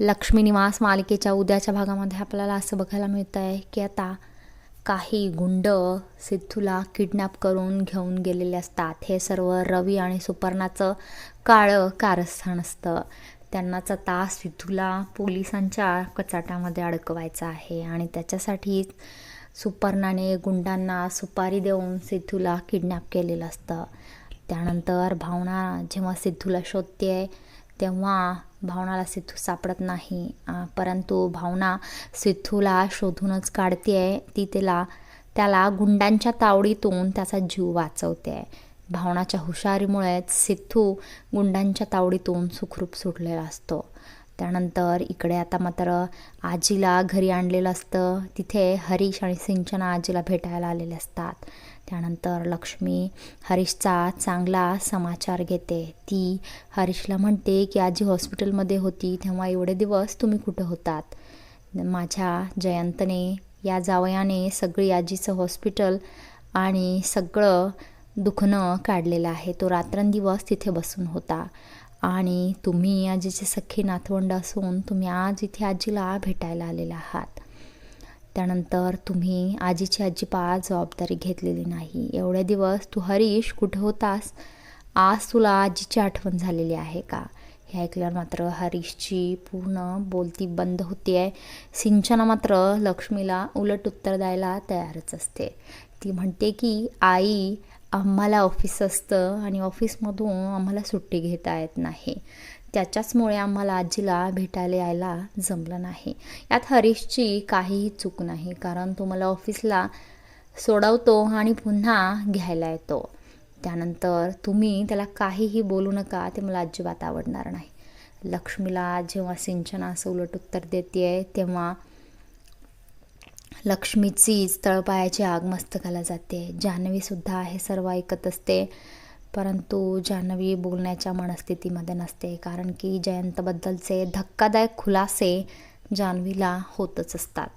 लक्ष्मी निवास मालिकेच्या उद्याच्या भागामध्ये आपल्याला असं बघायला मिळतं आहे की आता काही गुंड सिद्धूला किडनॅप करून घेऊन गेलेले असतात. हे सर्व रवी आणि सुपर्णाचं काळं कारस्थान असतं. त्यांनाच आता सिद्धूला पोलिसांच्या कचाट्यामध्ये अडकवायचं आहे आणि त्याच्यासाठी सुपर्णाने गुंडांना सुपारी देऊन सिद्धूला किडनॅप केलेलं असतं. त्यानंतर भावना जेव्हा सिद्धूला शोधते तेव्हा भावनाला सिद्धू सापडत नाही. परंतु भावना सिद्धूला शोधूनच काढते ती तिला त्याला गुंडांच्या तावडीतून त्याचा जीव वाचवते भावनाच्या हुशारीमुळेच सिद्धू गुंडांच्या तावडीतून सुखरूप सुटलेला असतो. त्यानंतर इकडे आता मात्र आजीला घरी आणलेलं असतं. तिथे हरीश आणि सिंचना आजीला भेटायला आलेले असतात. त्यानंतर लक्ष्मी हरीशचा चांगला समाचार घेते. ती हरीशला म्हणते की आजी हॉस्पिटलमध्ये होती तेव्हा एवढे दिवस तुम्ही कुठं होतात? माझ्या जयंतने या जावयाने सगळी आजीचं हॉस्पिटल आणि सगळं दुखणं काढलेलं आहे. तो रात्रंदिवस तिथे बसून होता. आणि तुम्ही आजीचे सख्खी नातवंड असून तुम्ही आज इथे आजीला भेटायला आलेला आहात. त्यानंतर तुम्ही आजीची अजिबात जबाबदारी घेतलेली नाही. एवढे दिवस तू हरीश कुठं होतास? आज तुला आजीची आठवण झालेली आहे का? हे ऐकल्यावर मात्र हरीशची पूर्ण बोलती बंद होती आहे सिंचना मात्र लक्ष्मीला उलट उत्तर द्यायला तयारच असते. ती म्हणते की आई आम्हाला ऑफिस असतं आणि ऑफिसमधून आम्हाला सुट्टी घेता येत नाही. त्याच्याचमुळे आम्हाला आजीला भेटायला यायला जमलं नाही. यात हरीशची काहीही चूक नाही कारण तो मला ऑफिसला सोडवतो आणि पुन्हा घ्यायला येतो. त्यानंतर तुम्ही त्याला काहीही बोलू नका ते मला अजिबात आवडणार नाही. लक्ष्मीला जेव्हा सिंचना असं उलट उत्तर देते तेव्हा लक्ष्मीचीच तळपायाची आग मस्तकाला जाते. जान्हवीसुद्धा हे सर्व ऐकत असते. परंतु जान्हवी बोलण्याच्या मनस्थितीमध्ये नसते कारण की जयंतबद्दलचे धक्कादायक खुलासे जान्हवीला होतच असतात.